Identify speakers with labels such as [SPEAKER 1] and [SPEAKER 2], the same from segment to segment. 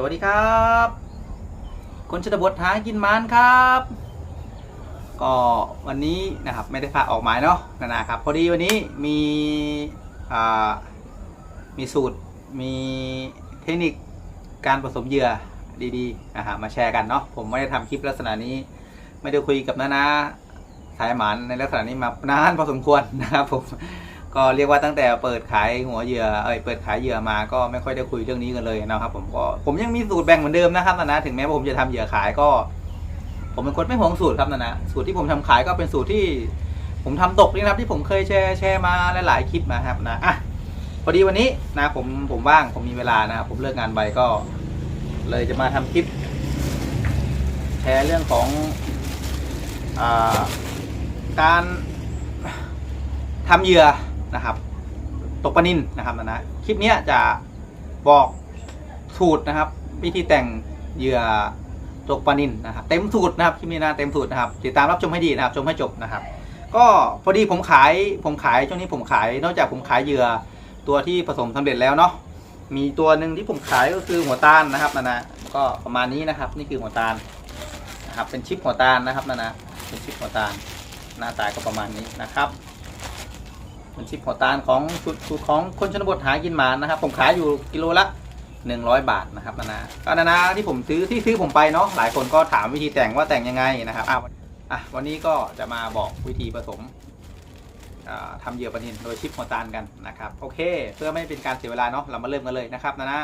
[SPEAKER 1] สวัสดีครับ คนชนบทหากินมันครับ ก็วันนี้นะครับไม่ได้พาออกหมายเนาะนานาครับพอดีวันนี้มีมีสูตรมีเทคนิคการผสมเหยื่อดีๆนะฮะมาแชร์กันเนาะผมไม่ได้ทำคลิปลักษณะนี้ ไม่ได้คุยกับนานาสายหมันในลักษณะนี้มานานพอสมควรนะครับผม ก็เรียกว่าตั้งแต่เปิดขายหัวเหยื่อเอ้ยเปิดขายเหยื่อมาก็ไม่ค่อยได้คุยเรื่องนี้กันเลยนะครับ ผมก็ผมยังมีสูตรแบ่งเหมือนเดิมนะครับนานะถึงแม้ว่าผมจะทำเหยื่อขายก็ ผมเป็นคนไม่หวงสูตรครับนานะสูตรที่ผมทำขายก็เป็นสูตรที่ ผมทำตกนี่นะครับที่ผมเคยแชร์แชร์มาหลายๆคลิปนะครับนะอะพอดีวันนี้นะผมผมว่างผมมีเวลานะครับผมเลิกงานไปก็ เลยจะมาทำคลิป แชร์เรื่องของอการทำเหยื่อ นะครับ ตกปลานินนะครับนะนะคลิปนี้จะบอกสูตรนะครับ วิธีแต่งเหยื่อตกปลานินนะครับ เต็มสูตรนะครับคลิปนี้นะเต็มสูตรนะครับติดตามรับชมให้ดีนะครับ ชมให้จบนะครับ ก็พอดีผมขายผมขายช่วงนี้ผมขาย นอกจากผมขายเหยื่อตัวที่ผสมสำเร็จแล้วเนาะมีตัวหนึ่งที่ผมขายก็คือหัวตาลนะครับนะนะก็ประมาณนี้นะครับ นี่คือหัวตาลนะครับเป็นชิปหัวตาลนะครับนะนะเป็นชิปหัวตาลหน้าตาก็ประมาณนี้นะครับ เป็นชิปหัวตาลของชุดชุดของคนชนบทหากินหมานะครับ ผมขายอยู่กิโลละ 100 บาทนะครับนานาก็นานาที่ผมซื้อที่ซื้อผมไปเนาะหลายคนก็ถามวิธีแต่งว่าแต่งยังไงนะครับอะวันอะวันนี้ก็จะมาบอกวิธีผสมอ่าทำเหยื่อปลานินโดยชิปหัวตาลกันนะครับโอเค เพื่อไม่เป็นการเสียเวลาเนาะเรามาเริ่มกันเลยนะครับนานา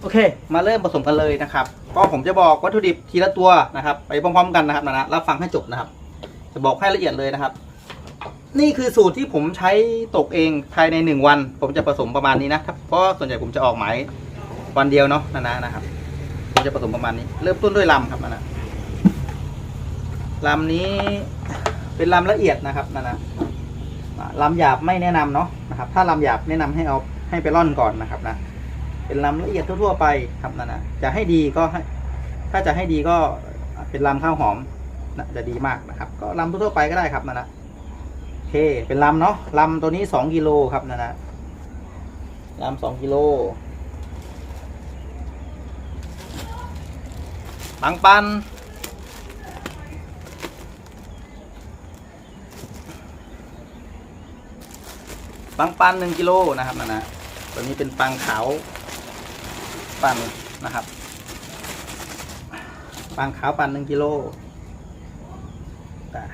[SPEAKER 1] โอเค มาเริ่มผสมกันเลยนะครับ ก็ผมจะบอกวัตถุดิบทีละตัวนะครับ ไปพร้อมๆกันนะครับนานารับฟังให้จบนะครับ จะบอกให้ละเอียดเลยนะครับ นี่คือสูตรที่ผมใช้ตกเองภายในหนึ่งวัน ผมจะผสมประมาณนี้นะครับเพราะส่วนใหญ่ผมจะออกหมายวันเดียวเนาะนานานะครับผมจะผสมประมาณนี้ เริ่มต้นด้วยลำครับนานาลำนี้เป็นลำละเอียดนะครับนานาอ่าลำหยาบไม่แนะนำเนาะนะครับ ถ้าลำหยาบแนะนำให้เอาให้ไปร่อนก่อนนะครับนะเป็นลำละเอียดทั่วๆไปครับนานาจะให้ดีก็ถ้าจะให้ดีก็เป็นลำข้าวหอม นะจะดีมากนะครับ ก็ลำทั่วๆไปก็ได้ครับนานาโอเคเป็นลำเนาะลำตัวนี้สองกิโลครับนะนะลำสองกิโลปังปันปังปันหนึ่งกิโลนะครับนะนะตัวนี้เป็นปังขาวปันนะครับปังขาวปันหนึ่งกิโล อะ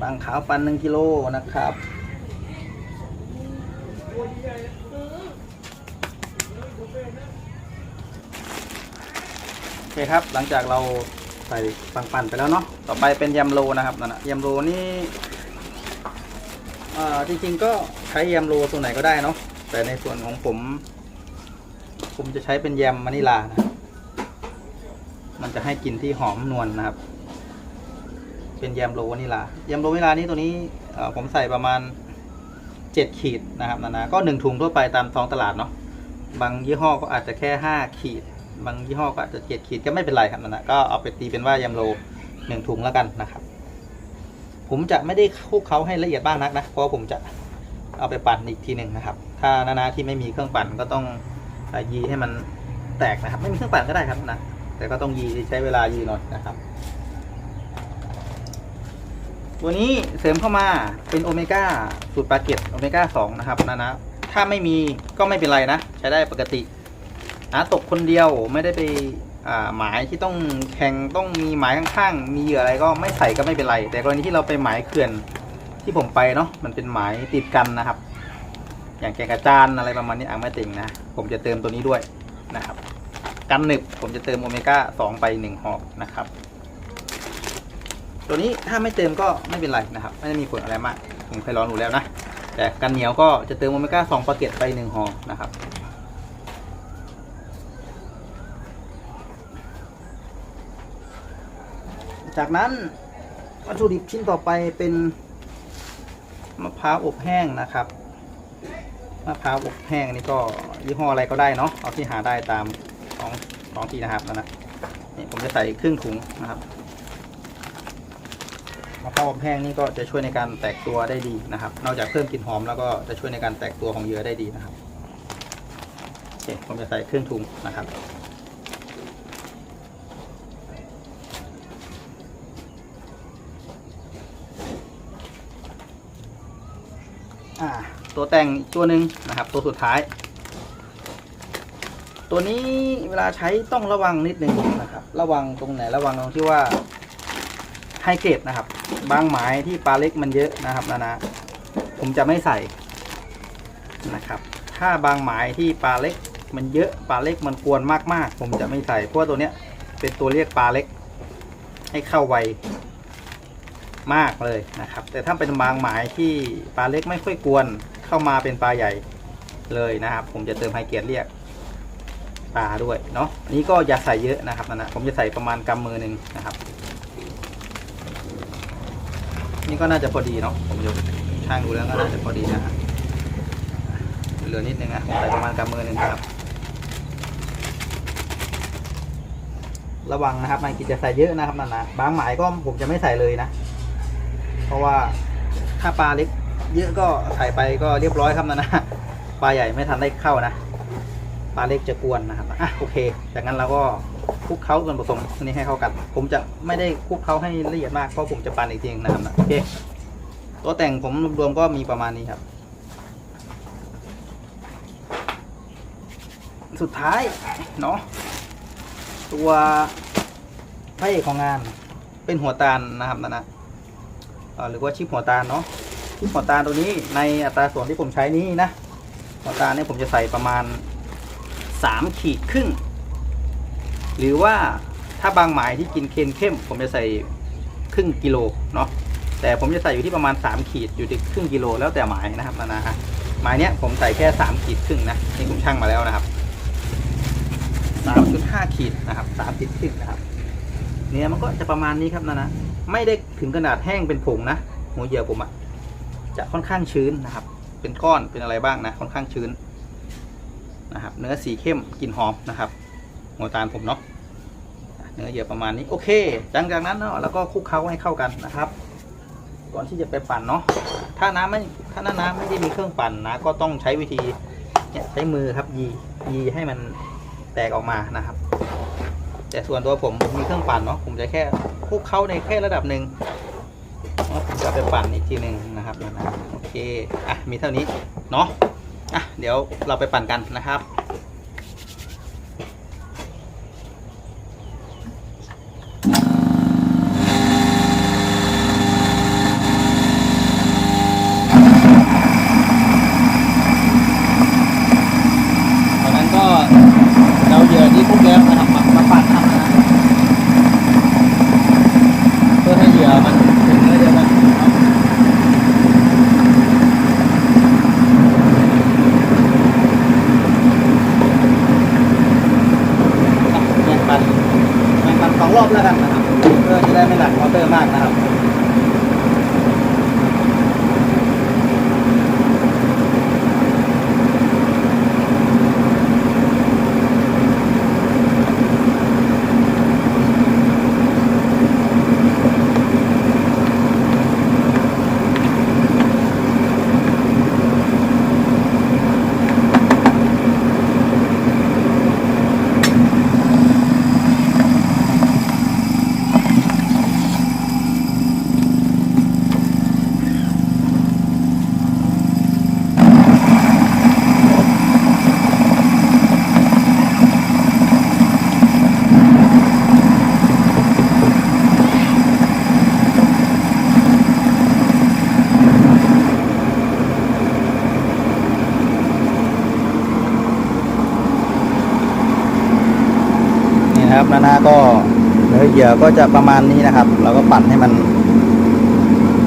[SPEAKER 1] บางขาวปันหนึ่งกิโลนะครับ โอเคครับ หลังจากเราใส่ปังปันไปแล้วเนาะ ต่อไปเป็นยำโลนะครับนั่นนะยำโลนี่จริงๆก็ใช้ยำโลตัวไหนก็ได้เนาะ แต่ในส่วนของผม ผมจะใช้เป็นยำมะนิลานะ จะให้กลิ่นที่หอมนวลนะครับ เป็นแยมโรวานิลาแยมโรวานิลานี่ตัวนี้ผมใส่ประมาณเจ็ดขีดนะครับนะนะก็หนึ่งถุงทั่วไปตามท้องตลาดเนาะบางยี่ห้อก็อาจจะแค่ห้าขีด บางยี่ห้อก็อาจจะเจ็ดขีดก็ไม่เป็นไรครับนะนะก็เอาไปตีเป็นว่าแยมโรหนึ่งถุงแล้วกันนะครับ ผมจะไม่ได้คลุกเขาให้ละเอียดบ้างนักนะเพราะผมจะเอาไปปั่นอีกทีหนึ่งนะครับ ถ้านานาที่ไม่มีเครื่องปั่นก็ต้องยีให้มันแตกนะครับ ไม่มีเครื่องปั่นก็ได้ครับนะ แต่ก็ต้องยีใช้เวลายีหน่อยนะครับ ตัวนี้เสริมเข้ามาเป็นโอเมก้าสูตรปลาเก็ตโอเมก้าสองนะครับนะนะถ้าไม่มีก็ไม่เป็นไรนะ ใช้ได้ปกตินะตกคนเดียวไม่ได้ไปหมายที่ต้องแข่งต้องมีหมายข้างๆ มีเหยื่ออะไรก็ไม่ใส่ก็ไม่เป็นไร แต่กรณีที่เราไปหมายเขื่อนที่ผมไปเนาะมันเป็นหมายติดกันนะครับ อย่างแกงกระจานอะไรประมาณนี้อ่างแม่ติ่งนะผมจะเติมตัวนี้ด้วยนะครับ กันหนึบผมจะเติมโอเมก้าสองไปหนึ่งหอกนะครับ ตัวนี้ถ้าไม่เติมก็ไม่เป็นไรนะครับไม่ได้มีผลอะไรมากผมเคยลองดูแล้วนะแต่กันเหนียวก็จะเติมโอเมก้าสองปาเกตไปหนึ่งห่อนะครับจากนั้นวัตถุดิบชิ้นต่อไปเป็นมะพร้าวอบแห้งนะครับมะพร้าวอบแห้งนี่ก็ยี่ห้ออะไรก็ได้เนาะเอาที่หาได้ตาม องของที่นะครับนั่นนะนี่ผมจะใส่ครึ่งถุงนะครับมะพร้าวอบแห้งนี่ก็จะช่วยในการแตกตัวได้ดีนะครับ นอกจากเพิ่มกลิ่นหอมแล้วก็จะช่วยในการแตกตัวของเยื่อได้ดีนะครับโอเคผมจะใส่เครื่องทุงนะครับอ่าตัวแต่งตัวหนึ่งนะครับ ตัวสุดท้าย ตัวนี้เวลาใช้ต้องระวังนิดนึงนะครับ ระวังตรงไหนระวังตรงที่ว่าไฮเกรดนะครับ บางหมายที่ปลาเล็กมันเยอะนะครับนานาผมจะไม่ใส่นะครับ ถ้าบางหมายที่ปลาเล็กมันเยอะปลาเล็กมันกวนมากๆ ผมจะไม่ใส่เพราะตัวเนี้ยเป็นตัวเรียกปลาเล็ก ให้เข้าไวมากเลยนะครับ แต่ถ้าเป็นบางหมายที่ปลาเล็กไม่ค่อยกวนเข้ามาเป็นปลาใหญ่เลยนะครับ ผมจะเติมไฮเกรดเรียก ปลาด้วยเนาะอันนี้ก็อย่าใส่เยอะนะครับนะนะผมจะใส่ประมาณกำมือหนึ่งนะครับ นี่ก็น่าจะพอดีเนาะผมจะช่างดูแล้วก็น่าจะพอดีนะครับเหลือนิดนึงนะผมใส่ประมาณกำมือหนึ่งครับ ระวังนะครับนายกิจจะใส่เยอะนะครับนานะบางหมายก็ผมจะไม่ใส่เลยนะ เพราะว่าถ้าปลาเล็กเยอะก็ใส่ไปก็เรียบร้อยครับนะนะปลาใหญ่ไม่ทันได้เข้านะ ปลาเล็กจะกวนนะครับอะโอเค จากนั้นเราก็คลุกเคล้าส่วนผสมนี้ให้เข้ากัน ผมจะไม่ได้คลุกเคล้าให้ละเอียดมากเพราะผมจะปั่นอีกทีนึงนะครับนะโอเค ตัวแต่งผมรวมๆก็มีประมาณนี้ครับ สุดท้ายเนาะตัวพระเอกของงานเป็นหัวตาลนะครับนะนะหรือว่าชิปหัวตาลเนาะชิปหัวตาลตัวนี้ในอัตราส่วนที่ผมใช้นี้นะหัวตาลเนี่ยผมจะใส่ประมาณ สามขีดครึ่ง หรือว่าถ้าบางหมายที่กินเค็มเข้ม ผมจะใส่ครึ่งกิโลเนาะแต่ผมจะใส่อยู่ที่ประมาณ 3 ขีดอยู่ที่ครึ่งกิโลแล้วแต่หมายนะครับนานาฮะหมายเนี้ยผมใส่แค่ 3 ขีดครึ่งนะนี่ผมชั่งมาแล้วนะครับ 3.5 ขีดนะครับ3ขีดครึ่งนะครับเนี่ยมันก็จะประมาณนี้ครับนานะไม่ได้ถึงขนาดแห้งเป็นผงนะหัวเหยื่อผมอะจะค่อนข้างชื้นนะครับ เป็นก้อนเป็นอะไรบ้างนะค่อนข้างชื้น นะครับ เนื้อสีเข้มกลิ่นหอมนะครับหัวตาลผมเนาะเนื้อเยอะประมาณนี้โอเคหลังจากนั้นเนาะแล้วก็คลุกเคล้าให้เข้ากันนะครับ ก่อนที่จะไปปั่นเนาะถ้าน้ำไม่ถ้าน้ำไม่ได้มีเครื่องปั่นนะก็ต้องใช้วิธีเนี่ยใช้มือครับยียีให้มันแตกออกมานะครับ แต่ส่วนตัวผมมีเครื่องปั่นเนาะผมจะแค่คลุกเคล้าในแค่ระดับหนึ่งแล้วผมจะไปปั่นอีกทีหนึ่งนะครับโอเคอะมีเท่านี้เนาะ อะเดี๋ยวเราไปปั่นกันนะครับ ตอนนั้นก็เราเหยื่อที่คุกแล้วนะครับมามาปั่นทำนะเพื่อให้เหยื่อมันถึงเนื้อเดียวกันครับ แบ่งปันแบ่งปันสอง รอบแล้วกันนะครับเพื่อจะได้ไม่หนักมอเตอร์มากนะครับาก็เนื้อเหยื่อก็จะประมาณนี้นะครับ เราก็ปั่นให้มัน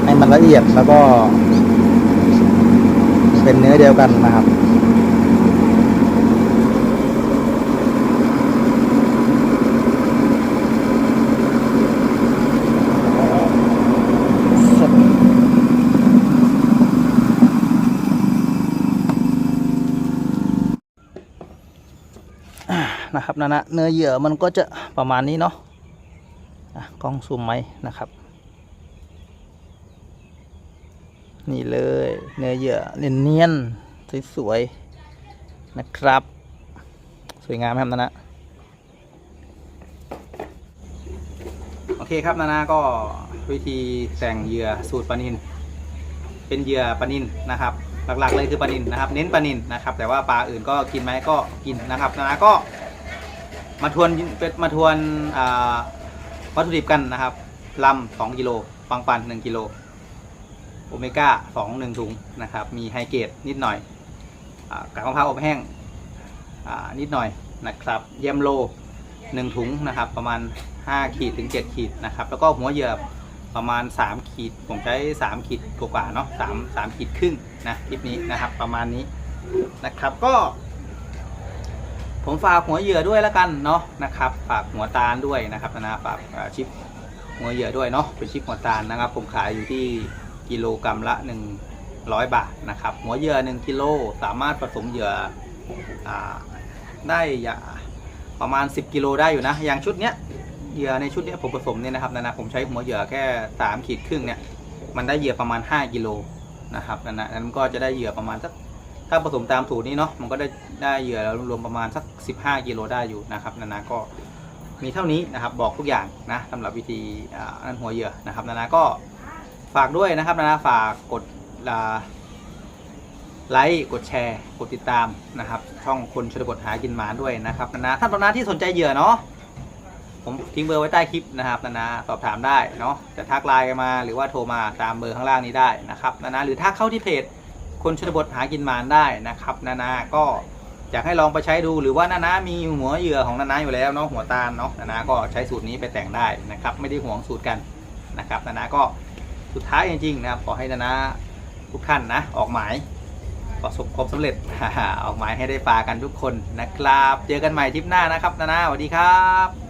[SPEAKER 1] ให้มันละเอียดแล้วก็ เป็นเนื้อเดียวกันนะครับ นะครับนะนะเนื้อเหยื่อมันก็จะประมาณนี้เนาะะกล้องซูมไหมนะครับ นี่เลยเนื้อเหยื่อเนียนๆสวยๆนะครับ สวยงามครับนานะโอเคครับนานาก็วิธีแต่งเหยื่อสูตรปลานิน เป็นเหยื่อปลานินนะครับ หลักๆเลยคือปลานินนะครับ เน้นปลานินนะครับ แต่ว่าปลาอื่นก็กินไหมก็กินนะครับนานาก็ มาทวนเป็นมาทวนวัตถุดิบกันนะครับลำสองกิโลปังปันหนึ่งกิโลโอเมก้าสองหนึ่งถุงนะครับ มีไฮเกรดนิดหน่อยอกากมะพร้าวอบแห้งนิดหน่อยนะครับเยมโลหนึ่งถุงนะครับ ประมาณ 5 ขีดถึง 7 ขีดนะครับ แล้วก็หัวเหยื่อประมาณ 3 ขีด ผมใช้ 3 ขีดกว่าเนาะ3 3ขีดครึ่งนะคลิปนี้นะครับ ประมาณนี้นะครับก็ ผมฝากหัวเหยื่อด้วยแล้วกันเนาะนะครับ ฝากหัวตาลด้วยนะครับนะฝากชิปหัวเหยื่อด้วยเนาะเป็นชิปหัวตาลนะครับ ผมขายอยู่ที่กิโลกรัมละ 100 บาทนะครับ หัวเหยื่อ1กิโลสามารถผสมเหยื่ออได้อย่าประมาณ 10 กิโลได้อยู่นะ อย่างชุดเนี้ยเหยื่อในชุดเนี้ยผมผสมเนี่ยนะครับนะนะผมใช้หัวเหยื่อแค่3ขีดครึ่งเนี่ยมันได้เหยื่อประมาณ 5 กิโลนะครับนะนะนั้นก็จะได้เหยื่อประมาณสัก ถ้าผสมตามสูตรนี้เนาะมันก็ได้ได้เหยื่อรวมประมาณสัก 15กิโลได้อยู่นะครับนานาก็มีเท่านี้นะครับบอกทุกอย่างนะสำหรับวิธีนั่นหัวเหยื่อนะครับนานาก็ฝากด้วยนะครับนานาฝากกดไลค์กดแชร์ กดติดตามนะครับ ช่องคนชนบทหากินหมาด้วยนะครับนานาท่านตอนนั้นที่สนใจเหยื่อเนาะผมทิ้งเบอร์ไว้ใต้คลิปนะครับนานาสอบถามได้เนาะจะทักไลน์มาหรือว่าโทรมาตามเบอร์ข้างล่างนี้ได้นะครับนานาหรือทักเข้าที่เพจ คนชนบทหากินมานได้นะครับนานาก็อยากให้ลองไปใช้ดูหรือว่านานามีหัวเหยื่อของนานาอยู่แล้วเนาะหัวตาลเนาะนานาก็ใช้สูตรนี้ไปแต่งได้นะครับ ไม่ได้ห่วงสูตรกันนะครับนานาก็สุดท้ายจริงๆนะครับขอให้นานาทุกท่านนะออกหมายประสบความสำเร็จออกหมายให้ได้ปลากันทุกคนนะครับ เจอกันใหม่ทริปหน้านะครับนานาสวัสดีครับ